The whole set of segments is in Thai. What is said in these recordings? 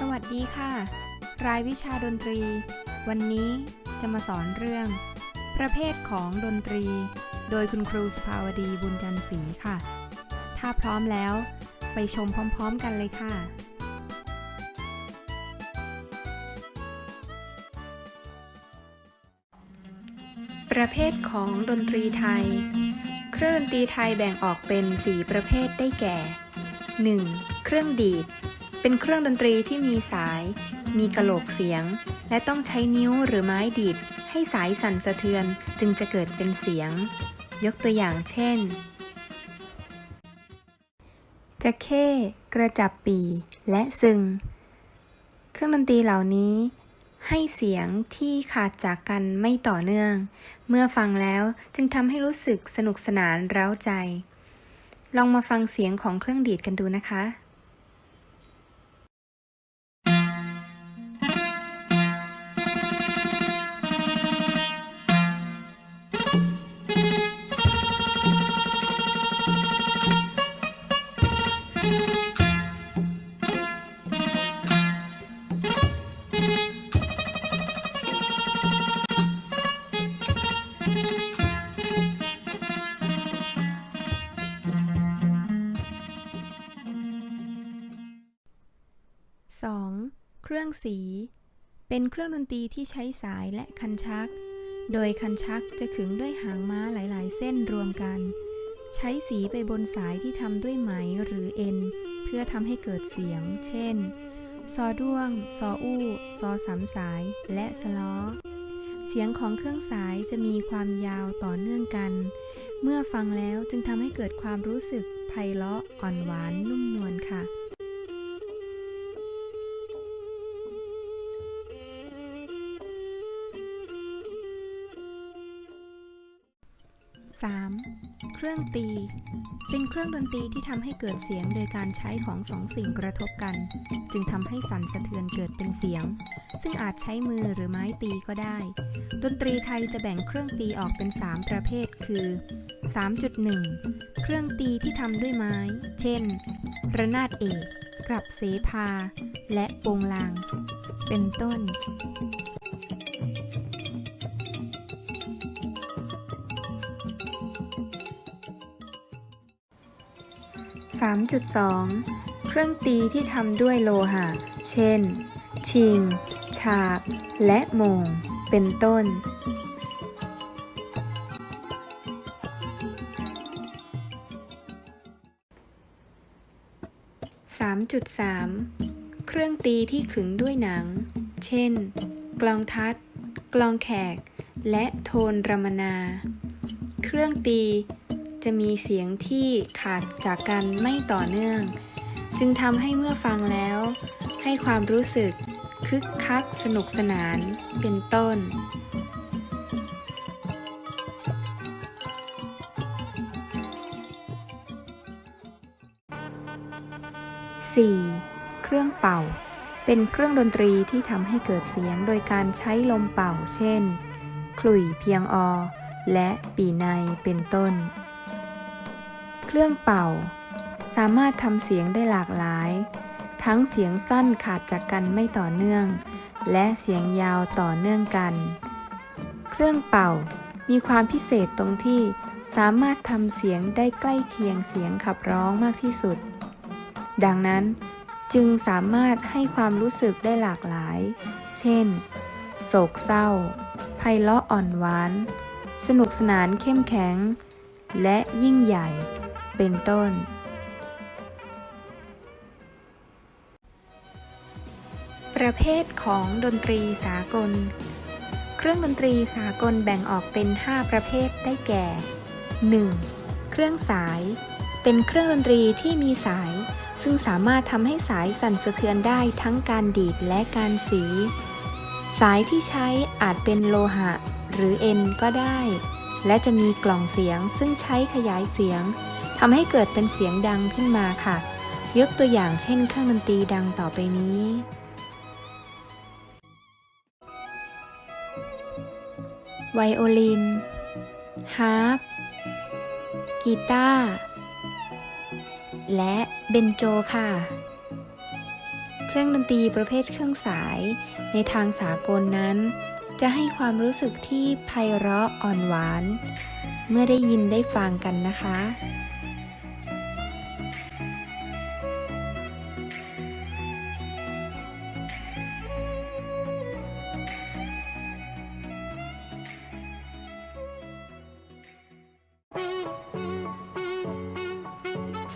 สวัสดีค่ะ รายวิชาดนตรี วันนี้จะมาสอนเรื่อง ประเภทของดนตรี โดยคุณครูสุภาวดีบุญจันทร์ศรีค่ะ ถ้าพร้อมแล้ว ไปชมพร้อม ๆ กันเลยค่ะ ประเภทของดนตรีไทย เครื่องดนตรีไทยแบ่งออกเป็น 4 ประเภทได้แก่ 1. เครื่องดีด เป็นเครื่องดนตรีที่มีสาย มีกระโหลกเสียง และต้องใช้นิ้วหรือไม้ดีด ให้สายสั่นสะเทือนจึงจะเกิดเป็นเสียง ยกตัวอย่างเช่นจะเข้กระจับปีและซึง เครื่องดนตรีเหล่านี้ ให้เสียงที่ขาดจากกันไม่ต่อเนื่อง เมื่อฟังแล้วจึงทำให้รู้สึกสนุกสนานเร้าใจ ลองมาฟังเสียงของเครื่องดีดกันดูนะคะ รื่องสี เป็นเครื่องดนตรีที่ใช้สายและคันชัก โดยคันชักจะขึงด้วยหางม้าหลาย ๆ เส้นรวมกัน ใช้สีไปบนสายที่ทำด้วยไหมหรือเอ็น เพื่อทำให้เกิดเสียง เช่น ซอด้วง ซออู้ ซอสามสาย และสล้อ เสียงของเครื่องสายจะมีความยาวต่อเนื่องกัน เมื่อฟังแล้วจึงทำให้เกิดความรู้สึกไพเราะอ่อนหวานนุ่มนวลค่ะ 3. เครื่องตี เป็นเครื่องดนตรีที่ทำให้เกิดเสียงโดยการใช้ของสองสิ่งกระทบกัน จึงทำให้สั่นสะเทือนเกิดเป็นเสียง ซึ่งอาจใช้มือหรือไม้ตีก็ได้ ดนตรีไทยจะแบ่งเครื่องตีออกเป็น 3 ประเภทคือ 3.1 เครื่องตีที่ทำด้วยไม้ เช่น ระนาดเอก กลับเสภาและโปงลาง เป็นต้น 3.2 เครื่องตีที่ทำด้วยโลหะ เช่น ชิง ฉาบ และโมง เป็นต้น 3.3 เครื่องตีที่ขึงด้วยหนัง เช่น กลองทัด กลองแขก และโทนรมนา เครื่องตี จะมีเสียงที่ขาดจากกันไม่ต่อเนื่อง จึงทำให้เมื่อฟังแล้ว ให้ความรู้สึกคึกคักสนุกสนานเป็นต้น 4. เครื่องเป่า เป็นเครื่องดนตรีที่ทำให้เกิดเสียงโดยการใช้ลมเป่า เช่น ขลุ่ยเพียงอ และปีในเป็นต้น เครื่องเป่า สามารถทำเสียงได้หลากหลาย ทั้งเสียงสั้นขาดจากกันไม่ต่อเนื่อง และเสียงยาวต่อเนื่องกัน เครื่องเป่ามีความพิเศษตรงที่สามารถทำเสียงได้ใกล้เคียงเสียงขับร้องมากที่สุด ดังนั้นจึงสามารถให้ความรู้สึกได้หลากหลาย เช่น โศกเศร้า ไพเราะอ่อนหวาน สนุกสนานเข้มแข็ง และยิ่งใหญ่ เป็นต้น ประเภทของดนตรีสากล เครื่องดนตรีสากลแบ่งออกเป็น 5 ประเภทได้แก่ 1. เครื่องสาย เป็นเครื่องดนตรีที่มีสาย ซึ่งสามารถทำให้สายสั่นสะเทือนได้ทั้งการดีดและการสี สายที่ใช้อาจเป็นโลหะ หรือเอ็นก็ได้และจะมีกล่องเสียงซึ่งใช้ขยายเสียง ทำให้เกิดเป็นเสียงดังขึ้นมาค่ะ ยกตัวอย่างเช่นเครื่องดนตรีดังต่อไปนี้ ไวโอลิน ฮาร์ป กีตาร์ และเบนโจค่ะเครื่องดนตรีประเภทเครื่องสาย ในทางสากลนั้น จะให้ความรู้สึกที่ไพเราะอ่อนหวาน เมื่อได้ยินได้ฟังกันนะคะ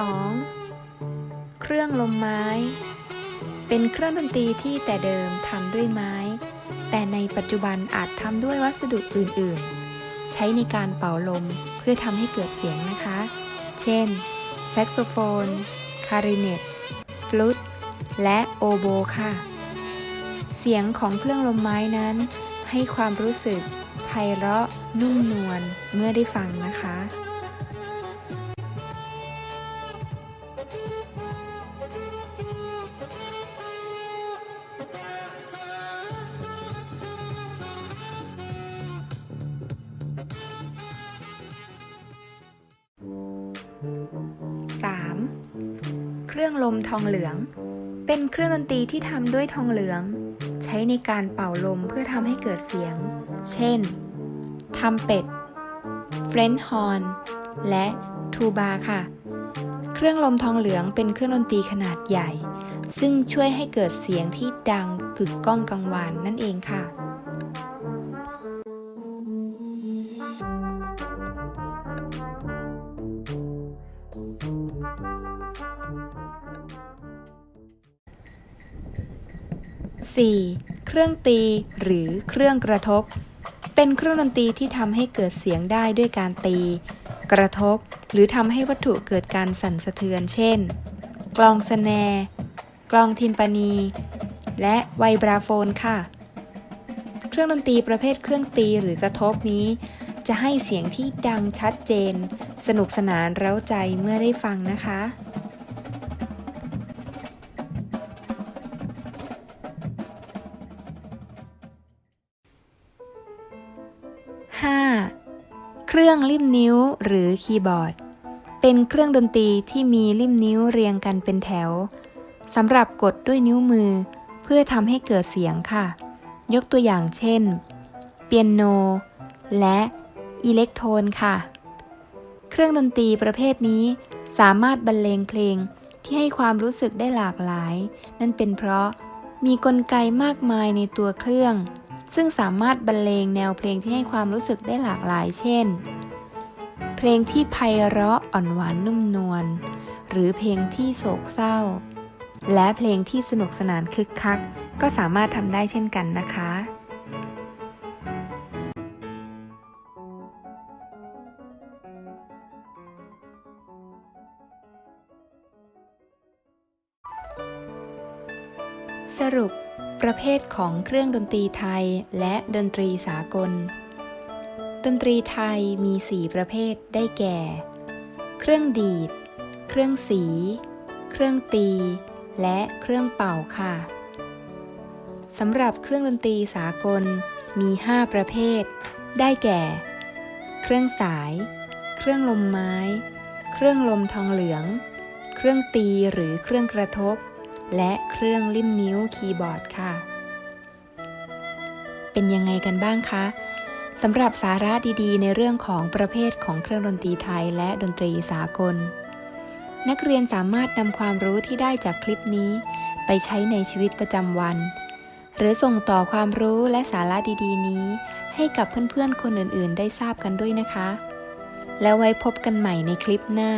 2. เครื่องลมไม้ เป็นเครื่องดนตรีที่แต่เดิมทำด้วยไม้ แต่ในปัจจุบันอาจทำด้วยวัสดุอื่น ๆ ใช้ในการเป่าลมเพื่อทำให้เกิดเสียงนะคะ เช่น แซกโซโฟน คาริเนตฟลุต และโอโบค่ะ เสียงของเครื่องลมไม้นั้น ให้ความรู้สึกไพเราะนุ่มนวลเมื่อได้ฟังนะคะ รื่องลมทองเหลือง เป็นเครื่องดนตรีที่ทำด้วยทองเหลือง ใช้ในการเป่าลมเพื่อทำให้เกิดเสียง เช่นทำเป็ดเฟรนช์ฮอนและทูบาค่ะ เครื่องลมทองเหลืองเป็นเครื่องดนตรีขนาดใหญ่ ซึ่งช่วยให้เกิดเสียงที่ดังกึกก้องกังวานนั่นเองค่ะ 4. เครื่องตีหรือเครื่องกระทบ เป็นเครื่องดนตรีที่ทำให้เกิดเสียงได้ด้วยการตี กระทบ หรือทำให้วัตถุเกิดการสั่นสะเทือน เช่น กลองสแนร์กลองทิมปานี และไวบราโฟนค่ะ เครื่องดนตรีประเภทเครื่องตีหรือกระทบนี้ จะให้เสียงที่ดังชัดเจน สนุกสนานเร้าใจเมื่อได้ฟังนะคะ เครื่องริมนิ้วหรือคีย์บอร์ด เป็นเครื่องดนตรีที่มีริมนิ้วเรียงกันเป็นแถวสำหรับกดด้วยนิ้วมือ เพื่อทำให้เกิดเสียงค่ะ ยกตัวอย่างเช่น เปียโน และอิเล็กโทนค่ะ เครื่องดนตรีประเภทนี้สามารถบรรเลงเพลงที่ให้ความรู้สึกได้หลากหลาย นั่นเป็นเพราะมีกลไกมากมายในตัวเครื่อง ซึ่งสามารถบรรเลงแนวเพลงที่ให้ความรู้สึกได้หลากหลาย เช่น เพลงที่ไพเราะอ่อนหวานนุ่มนวล หรือเพลงที่โศกเศร้า และเพลงที่สนุกสนานคึกคัก ก็สามารถทำได้เช่นกันนะคะสรุป ประเภทของเครื่องดนตรีไทยและดนตรีสากล ดนตรีไทยมี 4 ประเภทได้แก่ เครื่องดีด เครื่องสี เครื่องตี และเครื่องเป่าค่ะสำหรับเครื่องดนตรีสากลมี 5 ประเภท ได้แก่ เครื่องสาย เครื่องลมไม้ เครื่องลมทองเหลือง เครื่องตีหรือเครื่องกระทบ และเครื่องริมนิ้วคีย์บอร์ดค่ะ เป็นยังไงกันบ้างคะสำหรับสาระดีๆ ในเรื่องของประเภทของเครื่องดนตรีไทยและดนตรีสากล นักเรียนสามารถนำความรู้ที่ได้จากคลิปนี้ ไปใช้ในชีวิตประจำวัน หรือส่งต่อความรู้และสาระดีๆ นี้ ให้กับเพื่อนๆ คนอื่นๆ ได้ทราบกันด้วยนะคะ แล้วไว้พบกันใหม่ในคลิปหน้า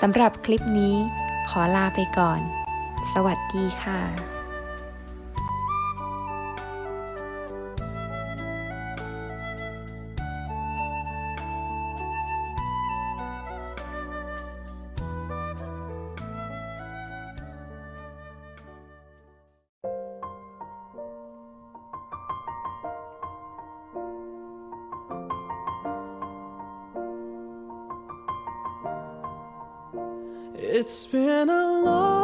สำหรับคลิปนี้ ขอลาไปก่อน สวัสดีค่ะ It's been a long